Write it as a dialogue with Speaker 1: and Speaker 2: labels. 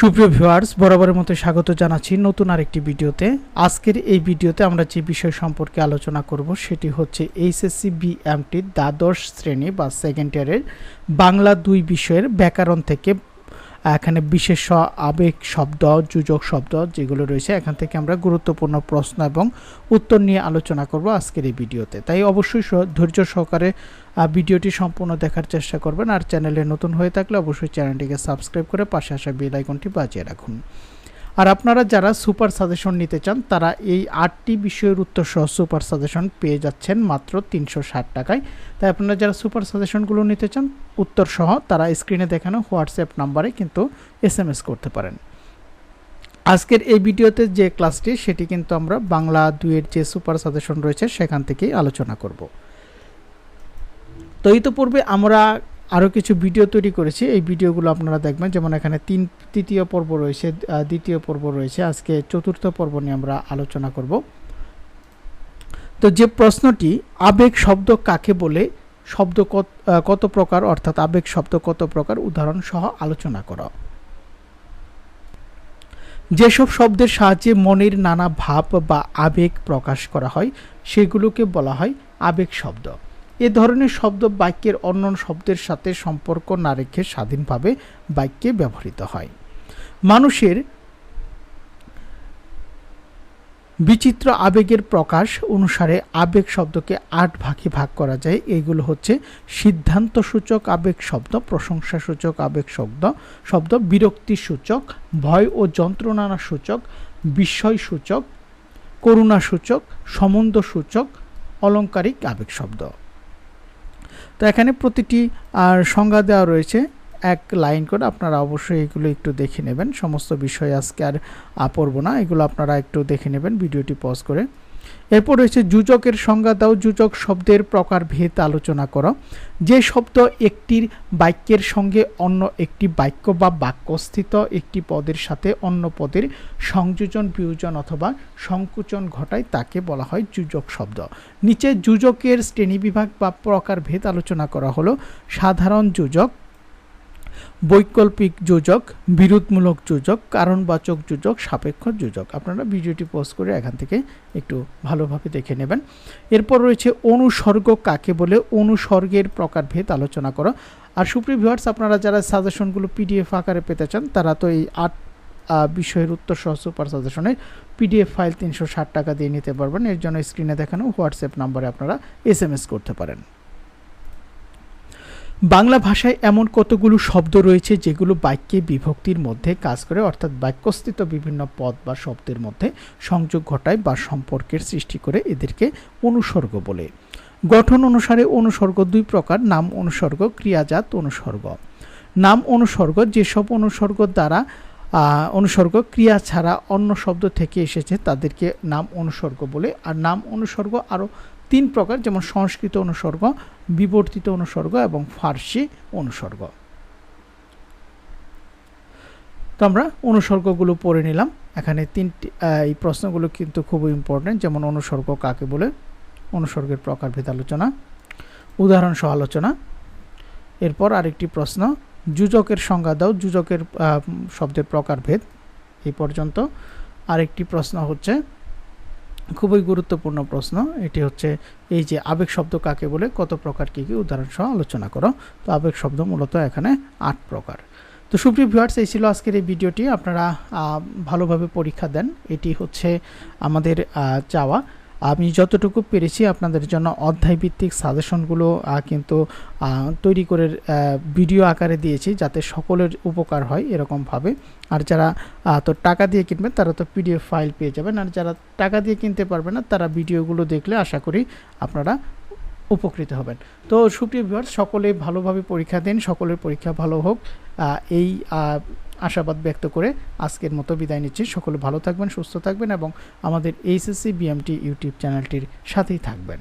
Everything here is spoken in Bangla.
Speaker 1: সুপ্রিয় ভিউয়ার্স, বরাবরের মতো স্বাগত জানাচ্ছি নতুন আরেকটি ভিডিওতে। আজকের এই ভিডিওতে আমরা যে বিষয় সম্পর্কে আলোচনা করব সেটি হচ্ছে এইচএসসি বিএমটি দ্বাদশ শ্রেণি বা সেকেন্ড ইয়ারের বাংলা দুই বিষয়ের ব্যাকরণ থেকে এখানে বিশেষ আবেগ শব্দ, যুজক শব্দ যেগুলো রয়েছে, এখান থেকে আমরা গুরুত্বপূর্ণ প্রশ্ন এবং উত্তর নিয়ে আলোচনা করব আজকের এই ভিডিওতে। তাই অবশ্যই ধৈর্য সহকারে ভিডিওটি সম্পূর্ণ দেখার চেষ্টা করবেন আর চ্যানেলে নতুন হয়ে থাকলে অবশ্যই চ্যানেলটিকে সাবস্ক্রাইব করে পাশে আসা বেল আইকনটি বাজিয়ে রাখুন। আর আপনারা যারা সুপার সাজেশন নিতে চান, তারা এই আটটি বিষয়ের উত্তর সহ সুপার সাজেশন পেয়ে যাচ্ছেন মাত্র তিনশো ষাট টাকায়। তাই আপনারা যারা সুপার সাজেশনগুলো নিতে চান উত্তর সহ তারা স্ক্রিনে দেখানো হোয়াটসঅ্যাপ নাম্বারে কিন্তু এস করতে পারেন। আজকের এই ভিডিওতে যে ক্লাসটি, সেটি কিন্তু আমরা বাংলা দুয়ের যে সুপার সাজেশন রয়েছে, সেখান থেকেই আলোচনা করব। তো ইতোপূর্বে আমরা আরও কিছু ভিডিও তৈরি করেছি। এই ভিডিওগুলো আপনারা দেখবেন। যেমন এখানে তিন, তৃতীয় পর্ব রয়েছে দ্বিতীয় পর্ব রয়েছে। আজকে চতুর্থ পর্ব নিয়ে আমরা আলোচনা করব। তো যে প্রশ্নটি, আবেগ শব্দ কাকে বলে? শব্দ কত প্রকার? অর্থাৎ আবেগ শব্দ কত প্রকার? উদাহরণ সহ আলোচনা করা। যেসব শব্দের সাহায্যে মনের নানা ভাব বা আবেগ প্রকাশ করা হয়, সেগুলোকে বলা হয় আবেগ শব্দ। এ ধরনের শব্দ বাক্যের অন্য শব্দের সাথে সম্পর্ক না রেখে স্বাধীনভাবে বাক্যে ব্যবহৃত হয়। মানুষের বিচিত্র আবেগের প্রকাশ অনুসারে আবেগ শব্দকে আট ভাগে ভাগ করা যায়। এগুলো হচ্ছে সিদ্ধান্ত সূচক আবেগ শব্দ প্রশংসা সূচক আবেগ শব্দ শব্দ বিরক্তি সূচক ভয় ও যন্ত্রণা সূচক বিস্ময় সূচক করুণা সূচক সম্বন্ধ সূচক অলংকারিক আবেগ শব্দ। তো এখানে প্রতিটি, আর সংজ্ঞা দেওয়া রয়েছে। এক লাইন করে আপনারা অবশ্যই এগুলো একটু দেখে নেবেন। সমস্ত বিষয় আজকে আর পড়ব না। এগুলো আপনারা একটু দেখে নেবেন। ভিডিওটি পজ করে। এরপর রয়েছে যুজকের সংজ্ঞা দাও যুজক শব্দের প্রকারভেদ আলোচনা করো। যে শব্দ একটির বাক্যের সঙ্গে অন্য একটি বাক্য বা বাক্যস্থিত একটি পদের সাথে অন্য পদের সংযোজন, বিয়োজন অথবা সংকুচন ঘটায় তাকে বলা হয় যুজক শব্দ। নিচে যুজকের শ্রেণীবিভাগ বা প্রকারভেদ আলোচনা করা হলো, সাধারণ যুজক বৈকল্পিক যোজক, বিরোধমূলক যোজক, কারণবাচক যোজক, সাপেক্ষ যোজক। আপনারা ভিডিওটি পোস্ট করে এখান থেকে একটু ভালোভাবে দেখে নেবেন। এরপর রয়েছে অনুসর্গ কাকে বলে? অনুসর্গের প্রকারভেদ আলোচনা করো। আর সুপ্রিয় ভিউয়ার্স আপনারা যারা সাজেশনগুলো পিডিএফ আকারে পেতে চান, তারা তো এই আট বিষয়ের উত্তর সহ সুপার সাজেশনের পিডিএফ ফাইল তিনশো ষাট টাকা দিয়ে নিতে পারবেন। এর জন্য স্ক্রিনে দেখানো হোয়াটসঅ্যাপ নাম্বারে আপনারা এস করতে পারেন। বাংলা ভাষায় এমন কতগুলো শব্দ রয়েছে যেগুলো বাক্যে বিভক্তির মধ্যে কাজ করে, অর্থাৎ বাক্যস্থিত বিভিন্ন পদ বা শব্দের মধ্যে সংযোগ ঘটায় বা সম্পর্কের সৃষ্টি করে এদেরকে অনুসর্গ বলে। গঠন অনুসারে অনুসর্গ দুই প্রকার, নাম অনুসর্গ, ক্রিয়াজাত অনুসর্গ। নাম অনুসর্গ, যেসব অনুসর্গ দ্বারা অনুসর্গ, ক্রিয়া ছাড়া অন্য শব্দ থেকে এসেছে তাদেরকে নাম অনুসর্গ বলে। আর নাম অনুসর্গ আরও তিন প্রকার, যেমন সংস্কৃত অনুসর্গ, বিবর্তিত অনুসর্গ এবং ফার্সি অনুসর্গ। তো আমরা অনুসর্গগুলো পড়ে নিলাম। এখানে তিনটি এই প্রশ্নগুলো কিন্তু খুবই ইম্পর্টেন্ট যেমন অনুসর্গ কাকে বলে? অনুসর্গের প্রকারভেদ আলোচনা উদাহরণ সহ আলোচনা। এরপর আরেকটি প্রশ্ন যুজকের সংজ্ঞা দাও, যুজকের শব্দের প্রকারভেদ। এই পর্যন্ত। আরেকটি প্রশ্ন হচ্ছে, খুবই গুরুত্বপূর্ণ প্রশ্ন। এটি হচ্ছে, এই যে আবেগ শব্দ কাকে বলে, কত প্রকার কী কী উদাহরণ সহ আলোচনা করো। তো আবেগ শব্দ মূলত এখানে আট প্রকার। তো সুপ্রিয় ভিউয়ার্স এই ছিল আজকের এই ভিডিওটি। আপনারা ভালোভাবে পরীক্ষা দেন। এটি হচ্ছে আমাদের চাওয়া। আমি যতটুকু পেরেছি আপনাদের জন্য অধ্যায় ভিত্তিক সাজেশনগুলো কিন্তু তৈরি করে ভিডিও আকারে দিয়েছি যাতে সকলের উপকার হয় এরকমভাবে। আর যারা তো টাকা দিয়ে কিনবেন তারা তো পিডিএফ ফাইল পেয়ে যাবেন। আর যারা টাকা দিয়ে কিনতে পারবেন না তারা ভিডিওগুলো দেখলে আশা করি আপনারা উপকৃত হবেন। তো সুপ্রিয় ভিউয়ার্স, সকলে ভালোভাবে পরীক্ষা দিন, সকলের পরীক্ষা ভালো হোক। এই আশাবাদ ব্যক্ত করে আজকের মতো বিদায় নিচ্ছি। সকলে ভালো থাকবেন, সুস্থ থাকবেন এবং আমাদের এইচএসসি বিএমটি ইউটিউব চ্যানেলটির সাথেই থাকবেন।